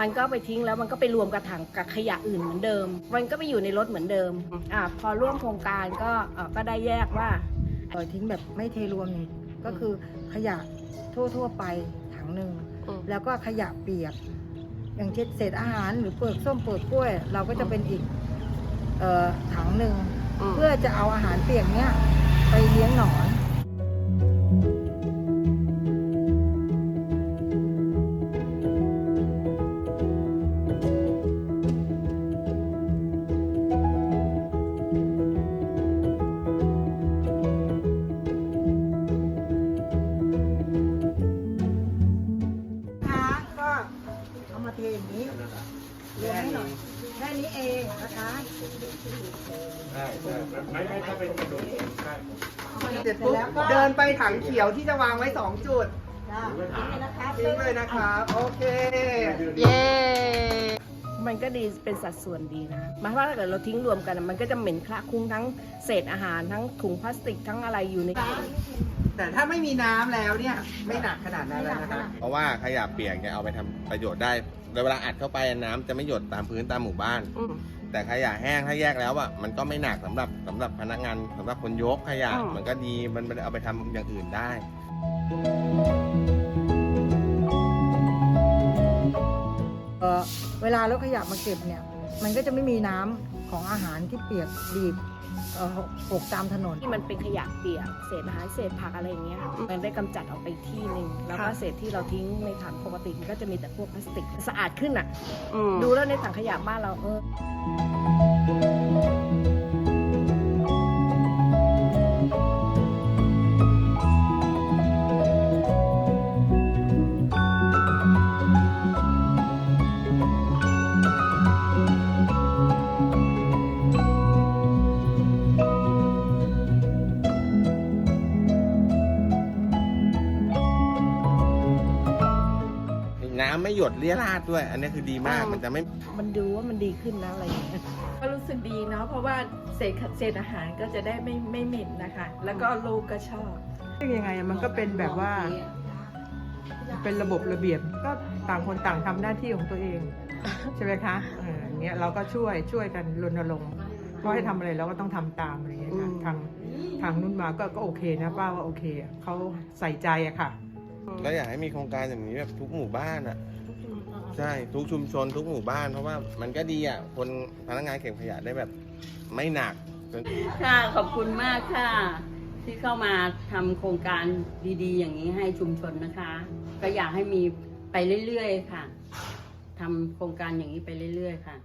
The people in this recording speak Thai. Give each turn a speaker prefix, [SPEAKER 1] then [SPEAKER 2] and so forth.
[SPEAKER 1] มันก็ไปทิ้งแล้วมันก็ไปรวมกับถังกับขยะอื่นเหมือนเดิม มันก็ไปอยู่ในรถเหมือนเดิมอ่าพอร่วมโครงการก็เอ่อก็ได้แยกว่า
[SPEAKER 2] ปล่อยทิ้งแบบไม่เทรวมนี่ก็คือขยะทั่วๆไปถังหนึ่ง
[SPEAKER 1] อืม
[SPEAKER 2] แล้วก็ขยะเปียก อย่างเช่นเศษอาหารหรือเปลือกส้มเปลือกกล้วย เราก็จะเป็นอีกเอ่อถังหนึ่งเพื่อจะเอาอาหารเปียกเนี้ย อย่างนี้รวมให้หน่อยแค่นี้เองนะคะ
[SPEAKER 3] เสร็จปุ๊บเดินไปถังเขียวที่จะวางไว้สองจุด
[SPEAKER 2] จ้านี่นะคะ
[SPEAKER 3] ทิ้งเลยนะครับ โอเค
[SPEAKER 1] เย้ มันก็ดีเป็นสัดส่วนดีนะหมายความว่าถ้าเกิดเราทิ้งรวมกันอะมันก็จะเหม็นคละคลุ้งทั้งเศษอาหารทั้งถุงพลาสติกทั้งอะไรอยู่ใน
[SPEAKER 3] แต่ถ้าไม่มีน้ำแล้วเนี่ยไม่หนักขนาดนั้นแล้วนะครับ
[SPEAKER 4] เพราะว่าขยะเปียกเนี่ยเอาไปทำประโยชน์ได้โดยเวลาอัดเข้าไปน้ำจะไม่หยดตามพื้นตามหมู่บ้าน
[SPEAKER 1] อืม
[SPEAKER 4] แต่ขยะแห้งถ้าแยกแล้วอะมันก็ไม่หนักสำหรับสำหรับพนักงานสำหรับคนยกขยะ
[SPEAKER 1] อืม
[SPEAKER 4] มันก็ดีมันมันเอาไปทำอย่างอื่นได้
[SPEAKER 2] เอ่อเวลารถขยะมาเก็บเนี่ย มันก็จะไม่มีน้ำของอาหารที่เปียกบีบเอ่อ หกตามถนน
[SPEAKER 1] ที่มันเป็นขยะเปียกเศษอาหารเศษผักอะไรอย่างเงี้ยมันได้กำจัดออกไปที่หนึ่งแล้วก็เศษที่เราทิ้งในถังปกติมันก็จะมีแต่พวกพลาสติกสะอาดขึ้นอะดูแล้วในถังขยะบ้านเราเออ
[SPEAKER 4] น้ำไม่หยดเลี้ยราดด้วย อันนี้คือดีมาก
[SPEAKER 1] อืม
[SPEAKER 4] มันจะไม่
[SPEAKER 1] มันดูว่ามันดีขึ้นแล้วอะไรอย่างเงี้ย
[SPEAKER 5] ก็รู้สึกดีเนาะเพราะว่าเศษเศษอาหารก็จะได้ไม่ไม่เหม็นนะคะ แล้วก็ลูกก็ชอบ
[SPEAKER 6] ยังไงอะมันก็เป็นแบบว่า เป็นระบบระเบียบก็ต่างคนต่างทำหน้าที่ของตัวเอง ใช่ไหมคะเอออย่างเงี้ยเราก็ช่วยช่วยกันรณรงค์เพราะให้ทำอะไรเราก็ต้องทำตามอะไรอย่างเงี้ยค่ะ
[SPEAKER 1] อืม
[SPEAKER 6] ทางทางนุ่นมาก็ก็โอเคนะป้าว่าโอเคอะเขาใส่ใจอะค่ะ
[SPEAKER 4] ก็อยากให้มีโครงการอย่างนี้แบบทุกหมู่บ้านอะ ใช่ทุกชุมชนทุกหมู่บ้านเพราะว่ามันก็ดีอะคนพนักงานเก็บขยะได้แบบไม่หนัก
[SPEAKER 7] ค่ะขอบคุณมากค่ะ ที่เข้ามาทำโครงการดีๆ อย่างนี้ให้ชุมชนนะคะ ก็อยากให้มีไปเรื่อยๆค่ะทำโครงการอย่างนี้ไปเรื่อยๆค่ะ